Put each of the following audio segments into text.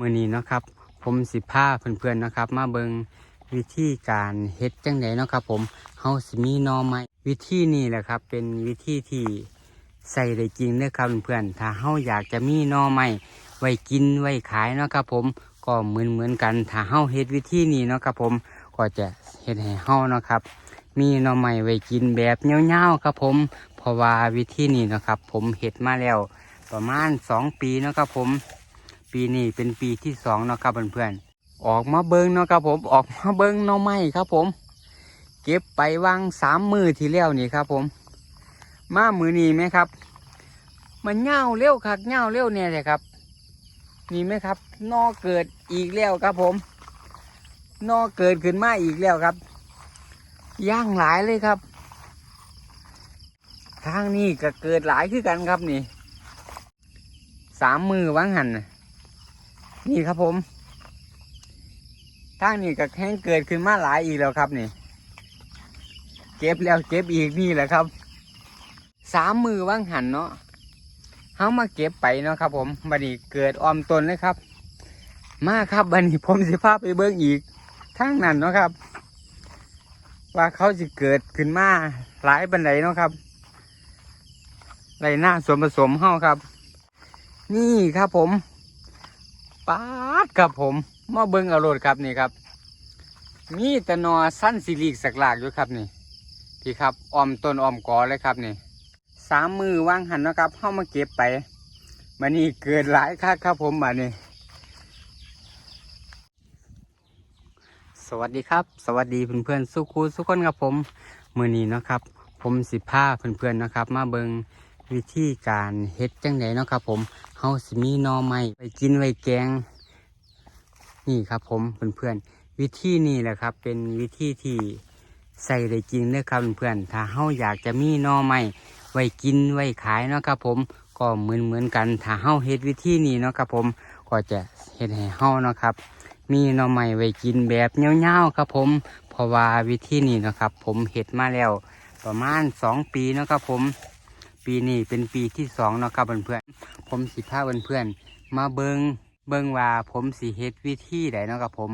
มือนี้เนาะครับ ผมสิพาเพื่อนๆนะครับ มาเบิงวิธีการเฮ็ดจังไดเนาะครับ ผมเฮาสิมีนอไม้วิธีนี้แหละครับ เป็นวิธีที่ใส่ได้จริงเด้อครับเพื่อนๆถ้าเฮาอยากจะมีนอไม้ไว้กินไว้ขายเนาะครับผมก็เหมือนเหมือนๆกันถ้าเฮาเฮ็ดวิธีนี้เนาะครับผมก็จะเฮ็ดให้เฮาเนาะครับ มีนอไม้ไว้กินแบบเงี้ยวๆครับผมเพราะว่าวิธีนี้นะครับ ผมเฮ็ดมาแล้วประมาณสองปีเนาะครับผม ปีนี้เป็นปีที่สองเนาะครับเพื่อนๆออกมาเบิ้งเนาะครับผมออกมาเบิ้งหน่อไม้ครับผม เก็บไปวางสามมือทีแล้วนี่ครับผม มามือนี้ไหมครับ มันเง่าเร็วคักเง่าเร็วเนี่ยเลยครับนี่ไหมครับนอเกิดอีกแล้วครับผมนอเกิดขึ้นมาอีกแล้วครับย่างหลายเลยครับ ทางนี้ก็เกิดหลายขึ้นกันครับนี่สามมือวางหันนะ นี่ครับผมทางนี้ก็แห้งเกิดขึ้นมาหลายอีกแล้วครับนี่ เก็บแล้วเก็บอีกนี่แหละครับสามมือว่างหันเนาะเฮามาเก็บไปเนาะครับ ผมบัดนี้เกิดออมตนเลยครับ มาครับบัดนี้ผมสิพาไปเบิ่งอีกทางนั้นเนาะครับ ว่าเขาจะเกิดขึ้นมาหลายบันไดเนาะครับไรหน้าส่วนผสมเฮาครับ นี่ครับผม ปาดครับผมมาเบิ้งเอาโรดครับนี่ครับ มีแตะนอสั้นสิริกสักหลากอยู่ครับนี่พี่ครับออมต้นออมกอเลยครับนี่สามมือวางหันนะครับเข้ามาเก็บไปมานี่เกิดหลายคักครับผมมานี่สวัสดีครับ สวัสดีเพื่อนๆสุคูสุกคนครับผมมือนี้นะครับ ผมสิพาเพื่อนๆนะครับ มาเบิง วิธีการเฮ็ดจังไดเนาะครับผมเฮาสิมีนอไม้ไปกินไว้แกง นี่ครับผมเพื่อนๆวิธีนี้แหละครับ เป็นวิธีที่ใส่ได้จริงเด้อครับเพื่อนๆถ้าเฮาอยากจะมีนอไม้ไว้กินไว้ขายเนาะครับผมก็เหมือนเหมือนๆกัน ถ้าเฮาเฮ็ดวิธีนี้เนาะครับผมก็จะเฮ็ดให้เฮาเนาะครับ มีหน่อไม้ไว้กินแบบเงี้ยวๆครับผมเพราะว่าวิธีนี้นะครับ ผมเห็ดมาแล้วประมาณสองปีเนาะครับผม ปีนี้เป็นปีที่สองเนาะครับเพื่อนๆผมสิพาเพื่อนๆมาเบิงเบิงว่าผมสิเฮ็ดวิธีใดเนาะครับผม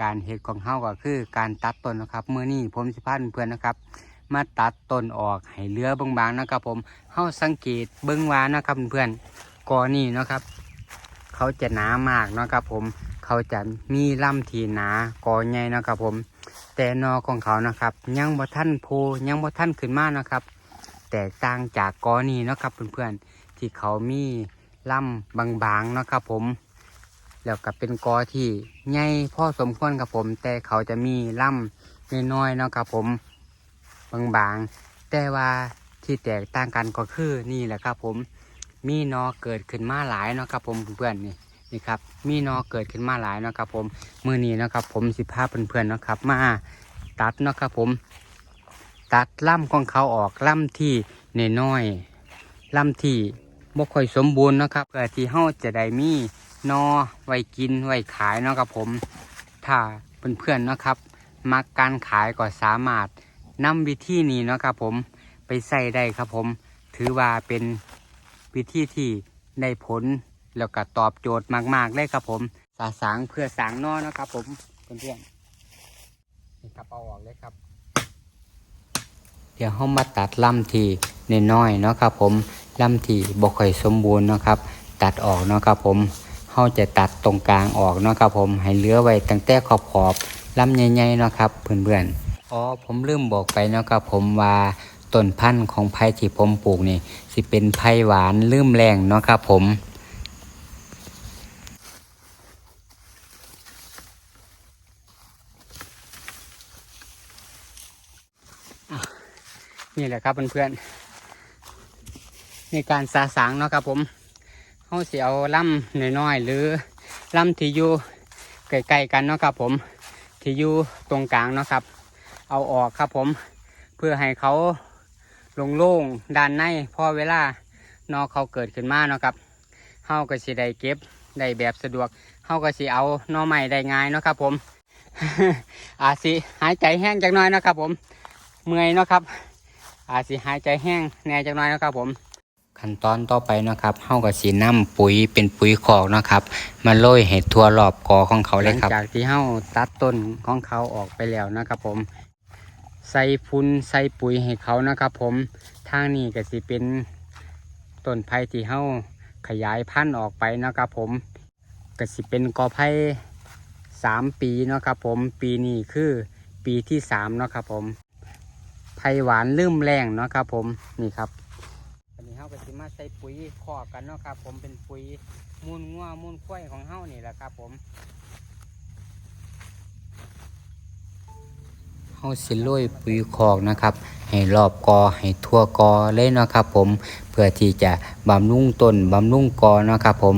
การเฮ็ดของเฮาก็คือการตัดต้นนะครับเมื่อนี้ผมสิพาเพื่อนๆนะครับ มาตัดต้นออกให้เหลือบางๆนะครับผมเฮาสังเกตเบิงว่านะครับเพื่อนๆกอนี่เนะครับ เขาจะหนามากนะครับผมเขาจะมีลำทีหนากอใหญ่นะครับผม แต่นอของเขานะครับ ยังบ่ท่านโพยังบ่ท่านขึ้นมานะครับ แตกต่างจากกอนี้เนาะครับเพื่อนๆที่เขามีลำบางๆเนาะครับผมแล้วก็เป็นกอที่ใหญ่พอสมควรครับผม แต่เขาจะมีลำน้อยๆเนาะครับผมบางๆ แต่ว่าที่แตกต่างกันก็คือนี่แหละครับผม มีนอเกิดขึ้นมาหลายเนาะครับผมเพื่อนๆนี่นี่ครับ มีนอเกิดขึ้นมาหลายเนาะครับผมมือนี้เนาะครับผมสิพาเพื่อนๆเนาะครับ มาตัดเนาะครับผม ตัดล่ำของเขาออกล่ำที่น้อยๆล่ำที่บ่ค่อยสมบูรณ์นะครับเพื่อที่เฮาจะได้มีนอไว้กินไว้ขายเนาะครับผม ถ้าเพื่อนๆนะครับ มักการขายก็สามารถนำวิธีนี้เนาะครับผมไปใส่ได้ครับผม ถือว่าเป็นวิธีที่ได้ผลแล้วก็ตอบโจทย์มากๆเลยครับผมสาสางเพื่อสางนอนะครับผมเพื่อนๆนี่ครับเอาออกเลยครับ เดี๋ยวเรามาตัดลำทีน้อยๆเนาะครับผมลำทีบ่ค่อยสมบูรณ์เนาะครับตัดออกเนาะครับผมเราจะตัดตรงกลางออกเนาะครับผมให้เหลือไว้ตั้งแต่ขอบขอบๆลำใหญ่ๆเนาะครับเพื่อนๆอ๋อผมลืมบอกไปเนาะครับผมว่าต้นพันธุ์ของไผ่ที่ผมปลูกนี่สิเป็นไผ่หวานลืมแรงเนาะครับผม นี่แหละครับเพื่อนๆในการสาสางเนาะครับผมเขาเสียเอาล่ำน้อยๆหรือล่ำที่อยู่ใกล้ๆกันเนาะครับผมที่อยู่ตรงกลางเนาะครับ เอาออกครับผมเพื่อให้เขาโล่งๆด้านในพอเวลานอเขาเกิดขึ้นมาเนาะครับเฮาก็สิได้เก็บได้แบบสะดวกเฮาก็สิเอานอใหม่ได้ง่ายเนาะครับผมอาสิหายใจแห้งจักน้อยเนาะครับผมเมื่อยเนาะครับ อาจสิหายใจแห้งแน่จักหน่อยนะครับผม ขั้นตอนต่อไปนะครับเฮาก็สิน้ำปุ๋ยเป็นปุ๋ยคอกนะครับ มาโรยให้ทั่วรอบกอของเขาเลยครับหลังจากที่เฮาตัดต้นของเขาออกไปแล้วนะครับผม ใส่ฟุ้นใส่ปุ๋ยให้เขานะครับ ผมทางนี้ก็สิเป็นต้นไผ่ที่เฮาขยายพันธุ์ออกไปนะครับผมก็สิเป็นกอไผ่สามปีนะครับผมปีนี้คือปีที่สามนะครับผม ไผ่หวานลืมแรงเนาะครับผมนี่ครับอันนี้เฮาก็สิมาใส่ปุ๋ยคอกกันเนาะครับ ผมเป็นปุ๋ยมูลงัวมูลควยของเฮานี่แหละครับ ผมเฮาสิโรยปุ๋ยคอกนะครับ ให้รอบกอให้ทั่วกอเลยเนาะครับ ผมเพื่อที่จะบำรุงต้นบำรุงกอเนาะครับผม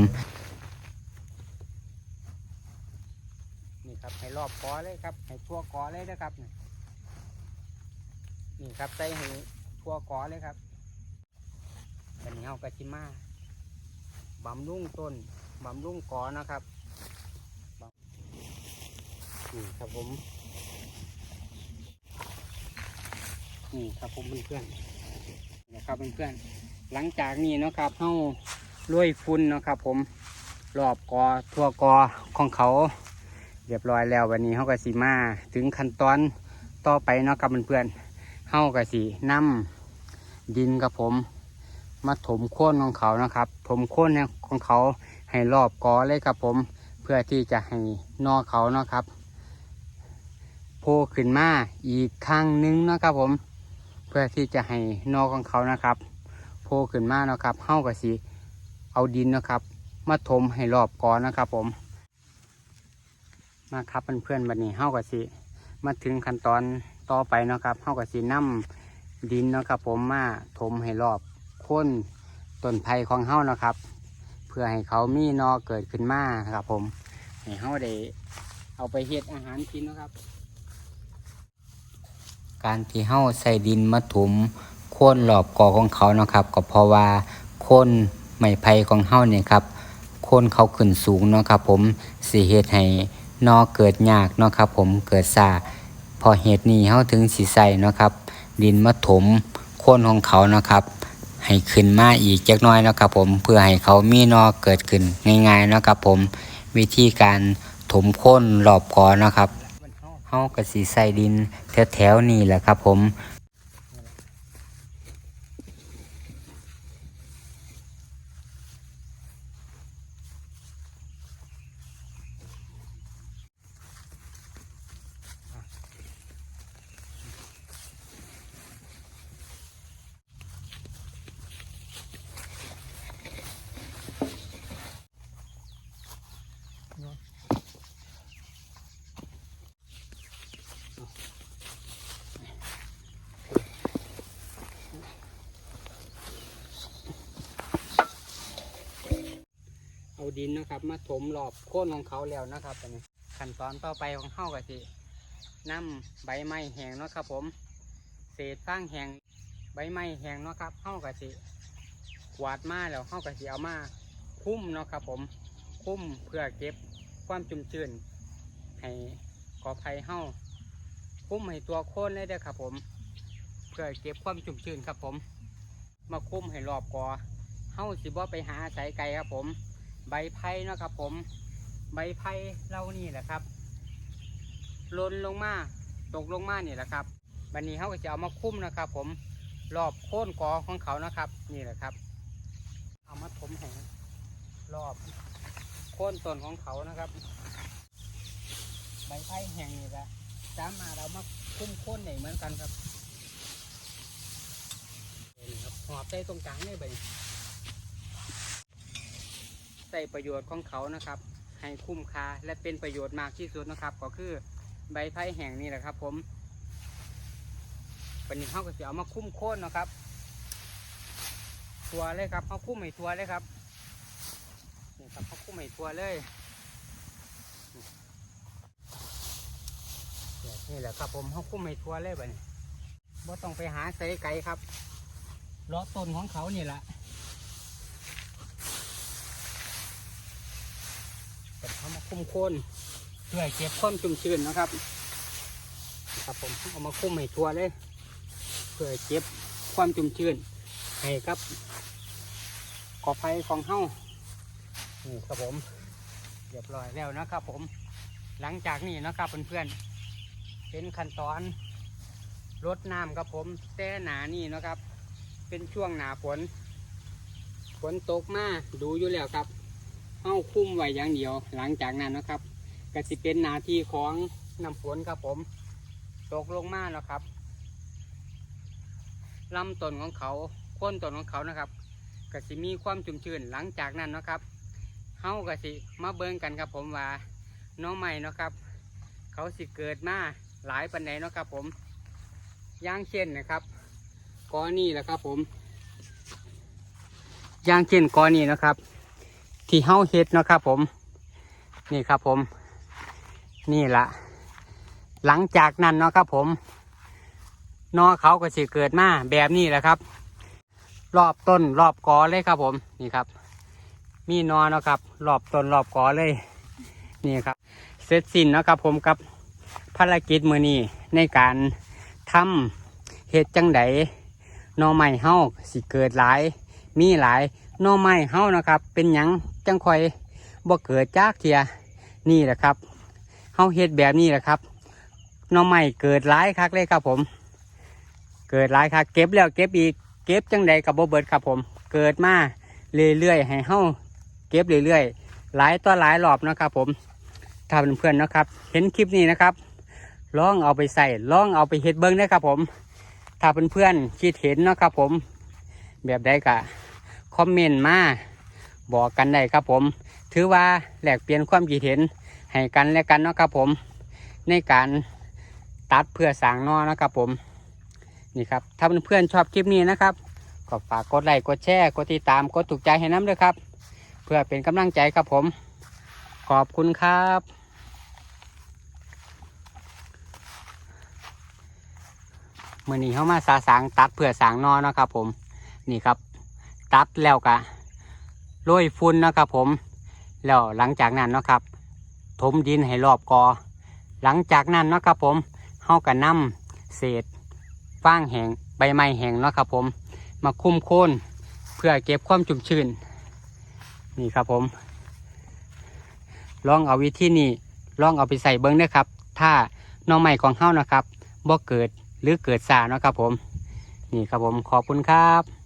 นี่ครับให้รอบกอเลยครับให้ทั่วกอเลยนะครับ ครับใส่ให้ทั่วกอเลยครับอันนี้เฮากะจิมาบำรุงต้นบำรุงกอนะครับนี่ครับผมนี่ครับผมเพื่อนๆนะครับเพื่อนๆหลังจากนี้นะครับเฮาลุยฟุ้นนะครับ ผมรอบกอทั่วกอของเขาเรียบร้อยแล้ววันนี้เฮาก็สิมา ถึงขั้นตอนต่อไปเนาะครับเพื่อนๆ เฮาก็สิน้ำดินกับผม มาถมโค่นของเขานะครับ ถมโค่นของเขาให้รอบกอเลยครับผม เพื่อที่จะให้นอเขาเนาะครับโผล่ขึ้นมาอีกครั้งหนึงนะครับผม เพื่อที่จะให้นอของเขานะครับโผล่ขึ้นมาเนาะครับเฮ้ากับสีเอาดินนะครับ มาถมให้รอบกอนะครับผมมาครับเพื่อนๆวันนี้เฮ้ากับสีมาถึงขั้นตอน ต่อไปเนาะครับเฮ้ากับสีนํดินเนาะครับ ผมมาถมให้รอบค่นต้นไผ่ของเฮ้านะครับ เพื่อให้เขามีนอเกิดขึ้นมาครับ ผมให้เฮ้าได้เอาไปเฮ็ดอาหารกินเนาะครับ การที่เฮาใส่ดินมาถมโค่นรอบกอของเขาเนาะครับ ก็เพราะว่าโค่นไม้ไผ่ของเฮาเนี่ยครับโค่นเขาขึ้นสูงเนาะครับ ผมสิเฮ็ดให้นอเกิดยากเนาะครับ ผมเกิดซา พอเหตุนี้เขาถึงสีใส่นะครับ ดินมาถมโค่นของเขาเนาะครับ ให้ขึ้นมาอีกจักน้อยนะครับ ผมเพื่อให้เขามีนอเกิดขึ้นง่ายๆนะครับผมวิธีการถมโค่นรอบกอนะครับเฮาก็สิใส่ดินแถวๆนี่แหละครับผม ดินนะครับ มาถมรอบโค่นของเขาแล้วนะครับอันนี้ขั้นตอนต่อไปของเข้าก็สินำใบไม้แห้งนะครับผม เศษฟางแห้งใบไม้แห้งนะครับเข้าก็สิกวาดมาแล้วเข้าก็สิเอามาคุ้มนะครับผมคุ้มเพื่อเก็บความชุ่มชื้นให้กอไผ่เฮาคุ้มให้ตัวโค่นเลยเด้อครับผม เพื่อเก็บความชุ่มชื้นครับผม มาคุ้มให้รอบกอเฮาสิบ่ไปหาอาศัยไกลครับผม ใบไผ่เนาะครับผม ใบไผ่เรานี่แหละครับหล่นลงมาตกลงมานี่แหละครับวันนี้เขาก็จะเอามาคุ้มนะครับ ผมรอบโค่นกอของเขานะครับ นี่แหละครับ เอามาถมแห่งรอบโค่นต้นของเขานะครับ ใบไผ่แห่งนี่แหละสามารถเอามาคุ้มโค่นได้เหมือนกันครับนี่ครับหอบใจตรงกลางนี่ใบ ใส่ประโยชน์ของเขานะครับ ให้คุ้มค่าและเป็นประโยชน์มากที่สุดนะครับ ก็คือใบไผ่แห้งนี่แหละครับ ผมวันนี้เขาก็จะเอามาคุ้มโค่นนะครับทัวเลยครับเขาคุ้มให้ทัวเลยครับนี่ครับเขาคุ้มให้ทัวเลยนี่แหละครับผมเขาคุ้มให้ทัวเลยบัดนี้บ่ต้องไปหาใส่ไก่ครับลาะต้นของเขานี่แหละ เป็นเอามา คุ้มโคนเพื่อเก็บความชุ่มชื้นนะครับ ครับผมเอามาคุ้มให้ทั่วเลย เพื่อเก็บความชุ่มชื้นให้ครับกอไผ่ของเฮานี่ครับผมเรียบร้อยแล้วนะครับ ผม หลังจากนี้นะครับเพื่อนๆเป็นขั้นตอนรดน้ำครับผมแต่หนานี่นะครับ เป็นช่วงหนาฝนฝนตกมาดูอยู่แล้วครับ เฮาคุ้มไว้อย่างเดียว หลังจากนั้นนะครับก็สิเป็นหนาทีของน้ำฝนครับผม ตกลงมาแล้วครับลำต้นของเขาโค่นต้นของเขานะครับก็สิมีความชุ่มชื้นหลังจากนั้นนะครับเฮาก็สิมาเบิ่งกันครับผมว่าน้องใหม่นะครับ เขาสิเกิดมาหลายปันใดเนะครับผมย่างเช่นนะครับก้อนนี่แหละครับผมย่างเช่นก้อนี่นะครับ ที่เฮาเฮ็ดเนาะครับผม นี่ครับผม นี่ละหลังจากนั้นเนาะครับผมนอเขาก็สิเกิดมาแบบนี้แหละครับ รอบต้นรอบกอเลยครับผมนี่ครับ มีนอเนาะครับ รอบต้นรอบกอเลย นี่ครับ เสร็จสิ้นเนาะครับผมกับภารกิจมือนี้ในการทำเห็ดจังไดนอไม้เฮาสิเกิดหลาย มีหลาย นอไม้เฮานะครับ เป็นหยังจังคอยบ่เกิดจากเทียนี่แหละครับเฮาเห็ดแบบนี้แหละครับนอไม้เกิดหลายคักเลยครับผม เกิดหลายคักเก็บแล้วเก็บอีกเก็บจังใดกับบ่เบิดครับผม เกิดมาเรื่อยๆให้เฮาเก็บเรื่อยๆหลายต่อหลายรอบนะครับผมถ้าเพื่อนๆนะครับ เห็นคลิปนี้นะครับลองเอาไปใส่ลองเอาไปเฮ็ดเบิ้งนะครับผม ถ้าเพื่อนๆคิดเห็นนะครับผม แบบใดก็ คอมเมนต์มาบอกกันได้ครับผม ถือว่าแลกเปลี่ยนความคิดเห็นให้กันและกันเนาะครับผม ในการตัดเพื่อสางนอนะครับผม นี่ครับ ถ้าเพื่อนๆชอบคลิปนี้นะครับ ก็ฝากกดไลค์กดแชร์กดติดตามกดถูกใจให้น้ำด้วยครับ เพื่อเป็นกำลังใจครับผม ขอบคุณครับเมื่อนี้เข้ามาสาสางตัดเพื่อสางนอนะครับผม นี่ครับ ตัดแล้วกะโรยฟุ้นนะครับผม แล้วหลังจากนั้นนะครับ ถมดินให้รอบกอ หลังจากนั้นนะครับผมเข้ากะนำเศษฟางแห้งใบไม้แห้งนะครับผม มาคุ้มโค่นเพื่อเก็บความชุ่มชื้นนี่ครับผม ลองเอาวิธีนี้ลองเอาไปใส่เบิ้งนะครับ ถ้าน้องใหม่ของเฮ้านะครับบ่เกิดหรือเกิดสาเนาะครับผม นี่ครับผมขอบคุณครับ